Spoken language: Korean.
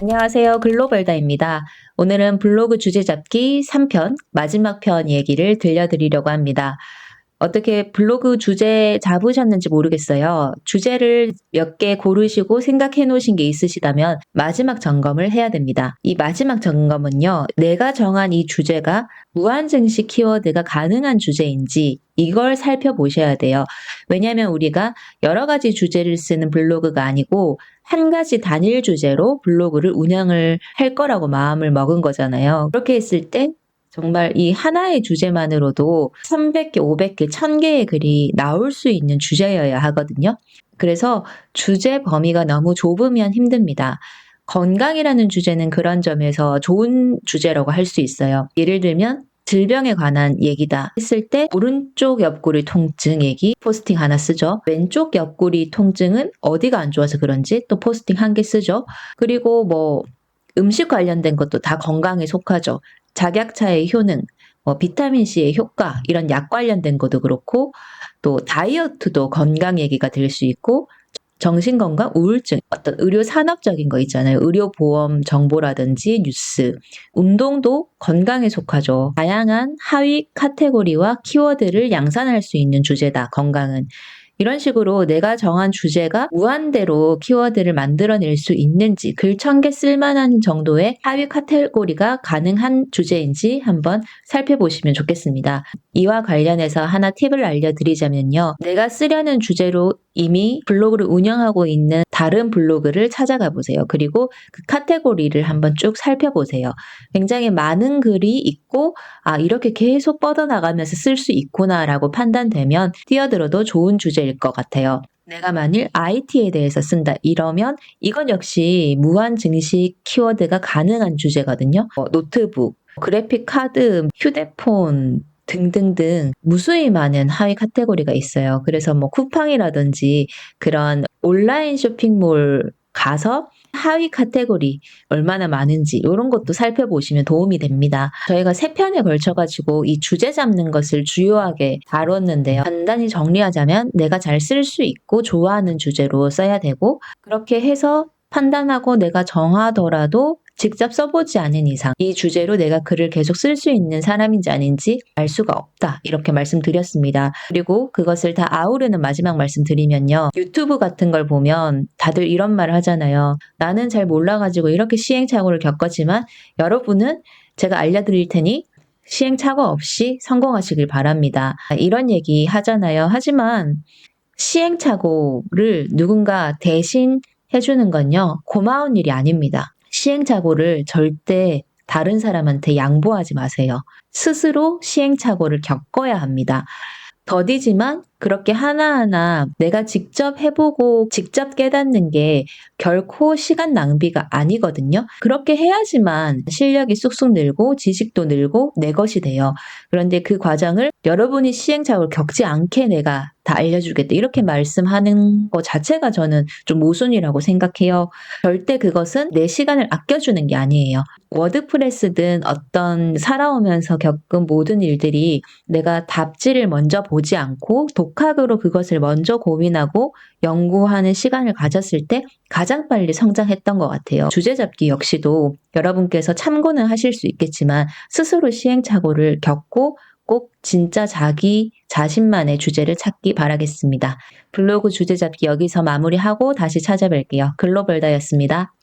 안녕하세요. 글로벌다입니다. 오늘은 블로그 주제 잡기 3편, 마지막 편 얘기를 들려드리려고 합니다. 어떻게 블로그 주제 잡으셨는지 모르겠어요. 주제를 몇 개 고르시고 생각해 놓으신 게 있으시다면 마지막 점검을 해야 됩니다. 이 마지막 점검은요, 내가 정한 이 주제가 무한증시 키워드가 가능한 주제인지 이걸 살펴보셔야 돼요. 왜냐하면 우리가 여러 가지 주제를 쓰는 블로그가 아니고 한 가지 단일 주제로 블로그를 운영을 할 거라고 마음을 먹은 거잖아요. 그렇게 했을 때 정말 이 하나의 주제만으로도 300개, 500개, 1000개의 글이 나올 수 있는 주제여야 하거든요. 그래서 주제 범위가 너무 좁으면 힘듭니다. 건강이라는 주제는 그런 점에서 좋은 주제라고 할 수 있어요. 예를 들면 질병에 관한 얘기다 했을 때 오른쪽 옆구리 통증 얘기 포스팅 하나 쓰죠. 왼쪽 옆구리 통증은 어디가 안 좋아서 그런지 또 포스팅 한 개 쓰죠. 그리고 뭐 음식 관련된 것도 다 건강에 속하죠. 작약차의 효능, 뭐 비타민 C의 효과 이런 약 관련된 것도 그렇고 또 다이어트도 건강 얘기가 될 수 있고 정신건강, 우울증, 어떤 의료 산업적인 거 있잖아요. 의료보험 정보라든지 뉴스, 운동도 건강에 속하죠. 다양한 하위 카테고리와 키워드를 양산할 수 있는 주제다, 건강은. 이런 식으로 내가 정한 주제가 무한대로 키워드를 만들어낼 수 있는지 글 천 개 쓸만한 정도의 하위 카테고리가 가능한 주제인지 한번 살펴보시면 좋겠습니다. 이와 관련해서 하나 팁을 알려드리자면요. 내가 쓰려는 주제로 이미 블로그를 운영하고 있는 다른 블로그를 찾아가 보세요. 그리고 그 카테고리를 한번 쭉 살펴보세요. 굉장히 많은 글이 있고, 아, 이렇게 계속 뻗어나가면서 쓸 수 있구나라고 판단되면 뛰어들어도 좋은 주제일 것 같아요. 내가 만일 IT에 대해서 쓴다 이러면 이건 역시 무한 증식 키워드가 가능한 주제거든요. 어, 노트북, 그래픽 카드, 휴대폰, 등등등 무수히 많은 하위 카테고리가 있어요. 그래서 뭐 쿠팡이라든지 그런 온라인 쇼핑몰 가서 하위 카테고리 얼마나 많은지 이런 것도 살펴보시면 도움이 됩니다. 저희가 세 편에 걸쳐가지고 이 주제 잡는 것을 주요하게 다뤘는데요. 간단히 정리하자면 내가 잘 쓸 수 있고 좋아하는 주제로 써야 되고 그렇게 해서 판단하고 내가 정하더라도 직접 써보지 않은 이상 이 주제로 내가 글을 계속 쓸 수 있는 사람인지 아닌지 알 수가 없다. 이렇게 말씀드렸습니다. 그리고 그것을 다 아우르는 마지막 말씀드리면요. 유튜브 같은 걸 보면 다들 이런 말을 하잖아요. 나는 잘 몰라가지고 이렇게 시행착오를 겪었지만 여러분은 제가 알려드릴 테니 시행착오 없이 성공하시길 바랍니다. 이런 얘기 하잖아요. 하지만 시행착오를 누군가 대신 해주는 건요, 고마운 일이 아닙니다. 시행착오를 절대 다른 사람한테 양보하지 마세요. 스스로 시행착오를 겪어야 합니다. 더디지만 그렇게 하나하나 내가 직접 해보고 직접 깨닫는 게 결코 시간 낭비가 아니거든요. 그렇게 해야지만 실력이 쑥쑥 늘고 지식도 늘고 내 것이 돼요. 그런데 그 과정을 여러분이 시행착오를 겪지 않게 내가 다 알려주겠다. 이렇게 말씀하는 것 자체가 저는 좀 모순이라고 생각해요. 절대 그것은 내 시간을 아껴주는 게 아니에요. 워드프레스든 어떤 살아오면서 겪은 모든 일들이 내가 답지를 먼저 보지 않고 독학으로 그것을 먼저 고민하고 연구하는 시간을 가졌을 때 가장 빨리 성장했던 것 같아요. 주제 잡기 역시도 여러분께서 참고는 하실 수 있겠지만 스스로 시행착오를 겪고 꼭 진짜 자기 자신만의 주제를 찾기 바라겠습니다. 블로그 주제 잡기 여기서 마무리하고 다시 찾아뵐게요. 글로벌다였습니다.